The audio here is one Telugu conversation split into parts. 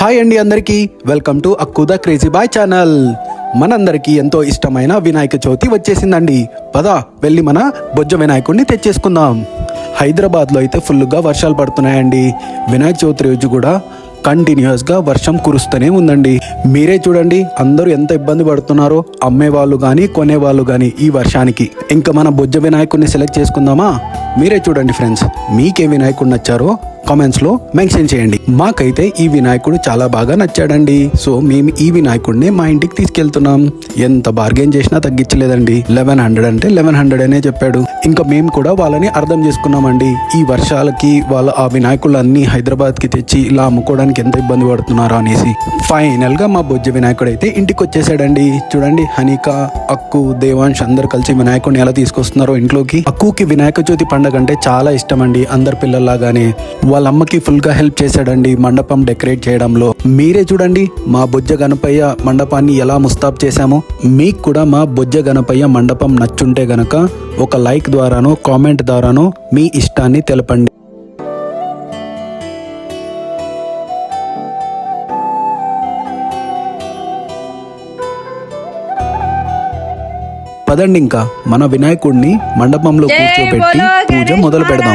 హాయ్ అండి అందరికీ. వెల్కమ్ టు అక్కుద క్రేజీ బాయ్ ఛానల్ మనందరికీ ఎంతో ఇష్టమైన వినాయక చవితి వచ్చేసిందండి. పద వెళ్ళి మన బొజ్జ వినాయకుడిని తెచ్చేసుకుందాం. హైదరాబాద్లో అయితే ఫుల్గా వర్షాలు పడుతున్నాయండి. వినాయక చవితి రోజు కూడా కంటిన్యూస్గా వర్షం కురుస్తూనే ఉందండి. మీరే చూడండి అందరూ ఎంత ఇబ్బంది పడుతున్నారో అమ్మే వాళ్ళు కానీ కొనేవాళ్ళు కానీ ఈ వర్షానికి. ఇంకా మన బొజ్జ వినాయకుడిని సెలెక్ట్ చేసుకుందామా? మీరే చూడండి ఫ్రెండ్స్ మీకే వినాయకుడు నచ్చారో కామెంట్స్లో మెన్షన్ చేయండి. మాకైతే ఈ వినాయకుడు చాలా బాగా నచ్చాడండి. సో మేము ఈ వినాయకుడిని మా ఇంటికి తీసుకెళ్తున్నాం. ఎంత బార్గెన్ చేసినా తగ్గించలేదండి. లెవెన్ హండ్రెడ్ అంటే లెవెన్ హండ్రెడ్ అనే చెప్పాడు. ఇంకా మేము కూడా వాళ్ళని అర్థం చేసుకున్నామండి. ఈ వర్షాలకి వాళ్ళ ఆ వినాయకులన్నీ హైదరాబాద్కి తెచ్చి ఇలా అమ్ముకోవడానికి ఎంత ఇబ్బంది పడుతున్నారో అనేసి. ఫైనల్గా మా బొజ్జ వినాయకుడు అయితే ఇంటికి వచ్చేసాడండి. చూడండి హనిక అక్కు దేవాంశ్ అందరు కలిసి వినాయకుడిని ఎలా తీసుకొస్తున్నారో ఇంట్లోకి. అక్కుకి వినాయక చవితి పండగ అంటే చాలా ఇష్టం అండి అందరు పిల్లల్లాగానే. వాళ్ళ అమ్మకి ఫుల్గా హెల్ప్ చేశాడండి మండపం డెకరేట్ చేయడంలో. మీరే చూడండి మా బొజ్జ గణపయ్య మండపాన్ని ఎలా ముస్తాబ్ చేశామో. మీకు కూడా మా బొజ్జ గణపయ్య మండపం నచ్చుంటే గనక ఒక లైక్ ద్వారానో కామెంట్ ద్వారానో మీ ఇష్టాన్ని తెలపండి. పదండి ఇంకా మన వినాయకుడిని మండపంలో కూర్చోబెట్టి పూజ మొదలు పెడదాం.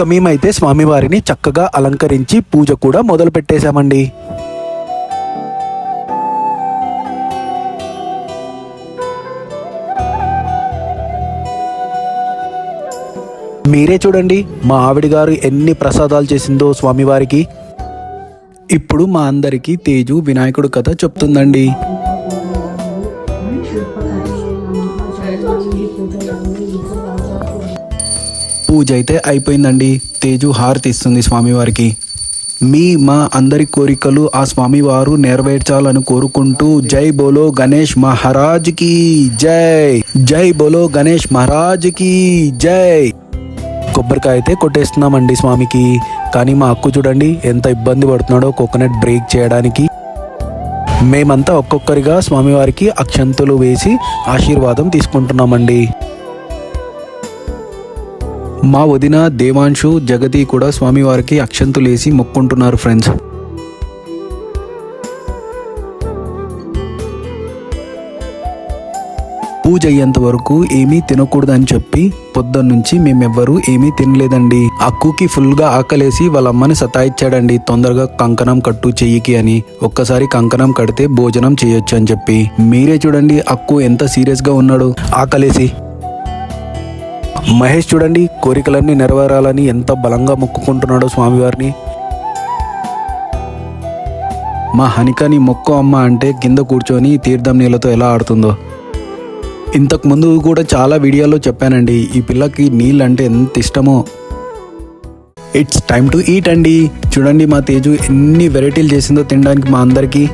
ఇక మేమైతే స్వామివారిని చక్కగా అలంకరించి పూజ కూడా మొదలు పెట్టేశామండి మీరే చూడండి మా ఆవిడ గారు ఎన్ని ప్రసాదాలు చేసిందో స్వామివారికి. ఇప్పుడు మా అందరికీ తేజు వినాయకుడు కథ చెప్తుందండి. పూజ అయితే అయిపోయిందండి. తేజు హారతి ఇస్తుంది స్వామివారికి. మీ మా అందరి కోరికలు ఆ స్వామివారు నెరవేర్చాలని కోరుకుంటూ జై బోలో గణేష్ మహారాజ్కి జై. జై బోలో గణేష్ మహారాజ్కి జై. కొబ్బరికాయ అయితే కొట్టేస్తున్నామండి స్వామికి. కానీ మా అక్కు చూడండి ఎంత ఇబ్బంది పడుతున్నాడో కోకోనట్ బ్రేక్ చేయడానికి. మేమంతా ఒక్కొక్కరిగా స్వామివారికి అక్షంతులు వేసి ఆశీర్వాదం తీసుకుంటున్నామండి. మా వదిన దేవాంశు జగతి కూడా స్వామివారికి అక్షంతులేసి మొక్కుంటున్నారు ఫ్రెండ్స్ పూజ అయ్యేంత వరకు ఏమీ తినకూడదని చెప్పి పొద్దున్నుంచి మేమెవ్వరూ ఏమీ తినలేదండి. అక్కుకి ఫుల్గా ఆకలేసి వాళ్ళ అమ్మని సతాయిచ్చాడండి తొందరగా కంకణం కట్టు చెయ్యికి అని. ఒక్కసారి కంకణం కడితే భోజనం చేయొచ్చు అని చెప్పి. మీరే చూడండి అక్కు ఎంత సీరియస్గా ఉన్నాడు. ఆకలేసి. మహేష్ చూడండి కోరికలన్నీ నెరవేరాలని ఎంత బలంగా మొక్కుకుంటున్నాడో స్వామివారిని. మా హనికని మొక్కు అమ్మ అంటే కింద కూర్చొని తీర్థం నీళ్ళతో ఎలా ఆడుతుందో. ఇంతకు ముందు కూడా చాలా వీడియోలో చెప్పానండి ఈ పిల్లకి నీళ్ళు అంటే ఎంత ఇష్టమో. ఇట్స్ టైమ్ టు ఈట్ అండి. చూడండి మా తేజు ఎన్ని వెరైటీలు చేసిందో తినడానికి మా అందరికీ.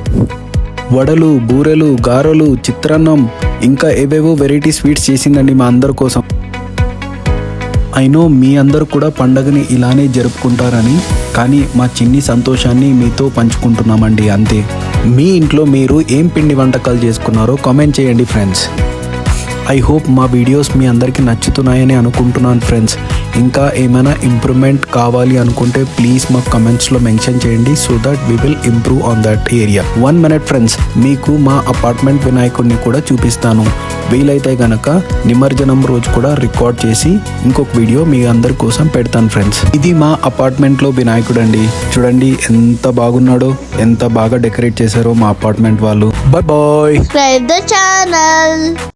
వడలు బూరెలు గారెలు చిత్రాన్నం ఇంకా ఏవేవో వెరైటీ స్వీట్స్ చేసిందండి మా అందరి కోసం. ఐ నో మీ అందరూ కూడా పండగని ఇలానే జరుపుకుంటారని కానీ మా చిన్ని సంతోషాన్ని మీతో పంచుకుంటున్నామండి అంతే. మీ ఇంట్లో మీరు ఏం పిండి వంటకాలు చేసుకున్నారో కామెంట్ చేయండి ఫ్రెండ్స్. ఐ హోప్ మా వీడియోస్ మీ అందరికీ నచ్చుతున్నాయని అనుకుంటున్నాను ఫ్రెండ్స్. ఇంకా ఏమైనా ఇంప్రూవ్మెంట్ కావాలి అనుకుంటే ప్లీజ్ మా కమెంట్స్లో మెన్షన్ చేయండి so that we will improve on that area one minute friends మీకు మా అపార్ట్మెంట్ వినాయకుడిని కూడా చూపిస్తాను. వీలైతే గనక నిమజ్జనం రోజు కూడా రికార్డ్ చేసి ఇంకొక వీడియో మీ అందరి కోసం పెడతాను ఫ్రెండ్స్ ఇది మా అపార్ట్మెంట్లో వినాయకుడు అండి చూడండి ఎంత బాగున్నాడో ఎంత బాగా డెకరేట్ చేశారో మా అపార్ట్మెంట్ వాళ్ళు. Bye bye channel